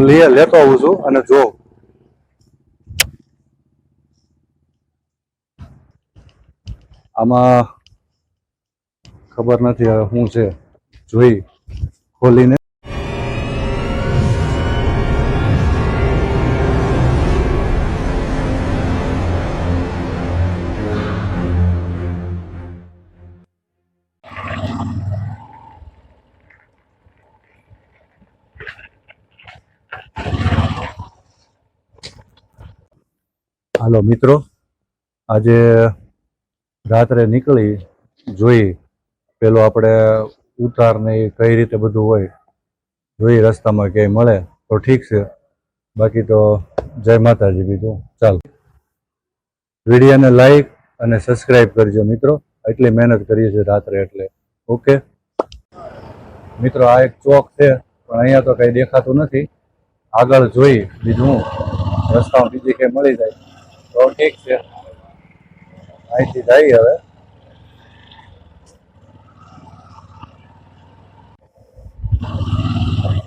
હું લઈ લેતો આવું છું અને જોઉં આમાં ખબર નથી હવે શું છે. જોઈ, ખોલીને. હાલો, મિત્રો. આજે રાત્રે નીકળી, જોઈ, પેલો આપણે ઉતાર ને એ કઈ રીતે બધું હોય, જોઈ રસ્તામાં ક્યાંય મળે, તો ઠીક છે. બાકી તો જય માતાજી બીજું. ચાલ. વિડીયોને લાઈક અને સબસ્ક્રાઈબ કરજો, મિત્રો. એટલી મહેનત કરીએ છીએ રાત્રે એટલે. ઓકે મિત્રો, આ એક ચોક છે, પણ અહીંયા તો કંઈ દેખાતું નથી. આગળ જોઈ, બીજું. રસ્તામાં બીજી કંઈ મળી જાય. તો ઠીક છે. અહીંથી જઈએ હવે.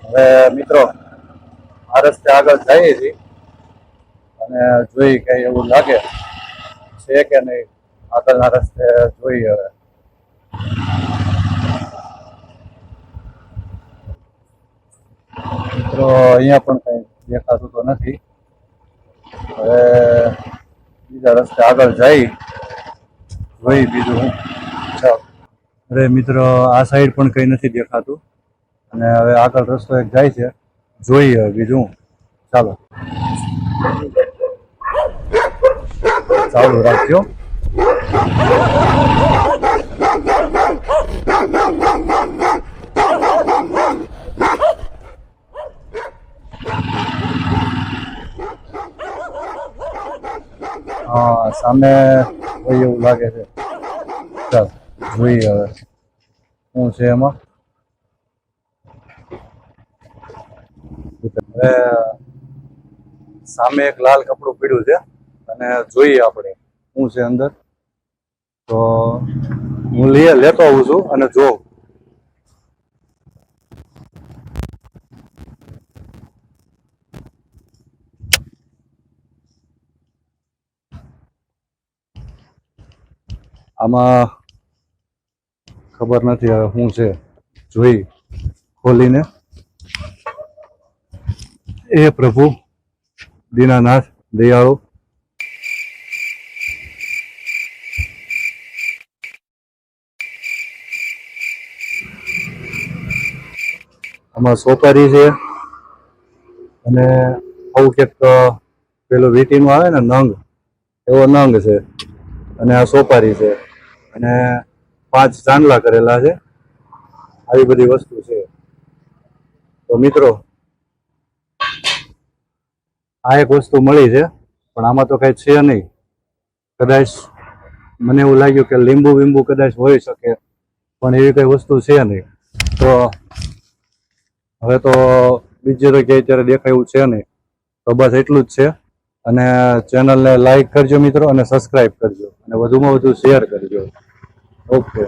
હવે મિત્રો આ રસ્તે આગળ જઈએ છીએ. અને જોઈ કઈ એવું લાગે છે કે નહીં, આગળના રસ્તે જોઈએ હવે. મિત્રો, અહીંયા પણ કઈ દેખાતું તો નથી. હવે બીજા રસ્તે આગળ જઈ જોઈ બીજું હું. અરે મિત્રો, આ સાઈડ પણ કઈ નથી દેખાતું. અને હવે આગળ રસ્તો એક જાય છે. જોઈએ બીજું ચાલો. ચાલુ રાખજો. હા, સામે હોય એવું લાગે છે. ચાલ, જોઈએ હવે. શું છે એમાં? હવે સામે એક લાલ કપડું પીડ્યું છે. અને જોઈએ આપણે શું છે અંદર. તો હું લઈએ લેતો આવું છું અને જોઉં. આમાં ખબર નથી હવે શું છે. જોઈ, ખોલીને. એ પ્રભુ, દીનાનાથ, દયાળુ. આમાં સોપારી છે અને આવું ક્યાંક પેલો વીટીનું આવે ને નંગ, એવો નંગ છે. અને આ સોપારી છે. અને પાંચ ચાંદલા કરેલા છે. આવી બધી વસ્તુ છે. તો મિત્રો, આ એક વસ્તુ મળી છે, પણ આમાં તો કઈ છે નહીં. કદાચ મને એવું લાગ્યું કે લીંબુ બીંબુ કદાચ હોઈ શકે, પણ એવી કઈ વસ્તુ છે નહીં. તો હવે તો બીજે તો ક્યાંય દેખાય દેખાયું છે નહીં. તો બસ એટલું જ છે. અને ચેનલને લાઈક કરજો મિત્રો અને સબસ્ક્રાઈબ કરજો અને વધુમાં વધુ શેર કરજો. ઓકે